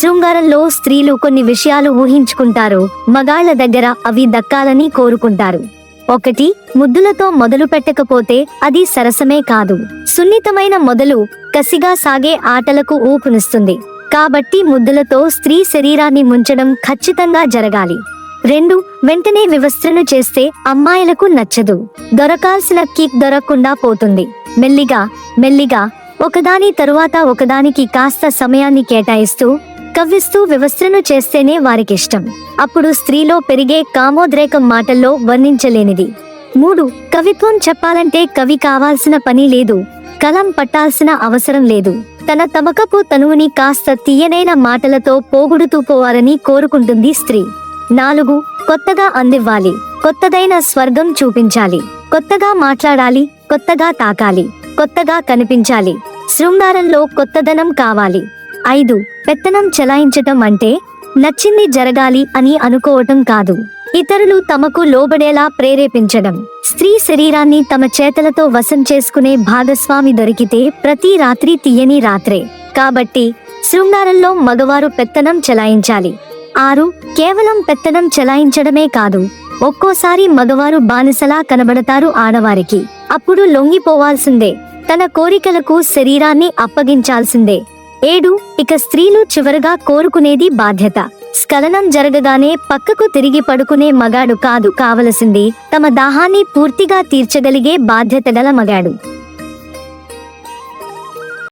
శృంగారంలో స్త్రీలు కొన్ని విషయాలు ఊహించుకుంటారు. మగాళ్ళ దగ్గర అవి దక్కాలని కోరుకుంటారు. ఒకటి ముద్దులతో మొదలు పెట్టకపోతే అది సరసమే కాదు. సున్నితమైన మొదలు కసిగా సాగే ఆటలకు ఊపునిస్తుంది. కాబట్టి ముద్దులతో స్త్రీ శరీరాన్ని ముంచడం ఖచ్చితంగా జరగాలి. రెండు వెంటనే వివస్త్రను చేస్తే అమ్మాయిలకు నచ్చదు. దొరకాల్సిన కిక్ దొరకకుండా పోతుంది. మెల్లిగా మెల్లిగా ఒకదాని తరువాత ఒకదానికి కాస్త సమయాన్ని కేటాయిస్తూ కవ్విస్తూ వివస్త్రను చేస్తేనే వారికిష్టం. అప్పుడు స్త్రీలో పెరిగే కామోద్రేకం మాటల్లో వర్ణించలేనిది. మూడు కవిత్వం చెప్పాలంటే కవి కావాల్సిన పని లేదు. కలం పట్టాల్సిన అవసరం లేదు. తన తమకపు తనువుని కాస్త తీయనైన మాటలతో పోగుడుతూ పోవాలని కోరుకుంటుంది స్త్రీ. నాలుగు కొత్తగా అందివ్వాలి. కొత్తదైన స్వర్గం చూపించాలి. కొత్తగా మాట్లాడాలి. కొత్తగా తాకాలి. కొత్తగా కనిపించాలి. శృంగారంలో కొత్తదనం కావాలి. ఐదు. పెత్తనం చెలాయించటం అంటే నచ్చింది జరగాలి అని అనుకోవటం కాదు. ఇతరులు తమకు లోబడేలా ప్రేరేపించడం. స్త్రీ శరీరాన్ని తమ చేతలతో వశం చేసుకునే భాగస్వామి దొరికితే ప్రతి రాత్రి తీయని రాత్రే. కాబట్టి శృంగారంలో మగవారు పెత్తనం చెలాయించాలి. ఆరు. కేవలం పెత్తనం చెలాయించడమే కాదు. ఒక్కోసారి మగవారు బానిసలా కనబడతారు ఆడవారికి. అప్పుడు లొంగిపోవాల్సిందే. తన కోరికలకు శరీరాన్ని అప్పగించాల్సిందే. ఏడు ఇక స్త్రీలు చివరగా కోరుకునేది బాధ్యత. స్ఖలనం జరగగానే పక్కకు తిరిగి పడుకునే మగాడు కాదు కావలసింది. తమ దాహాన్ని పూర్తిగా తీర్చగలిగే బాధ్యత గల మగాడు.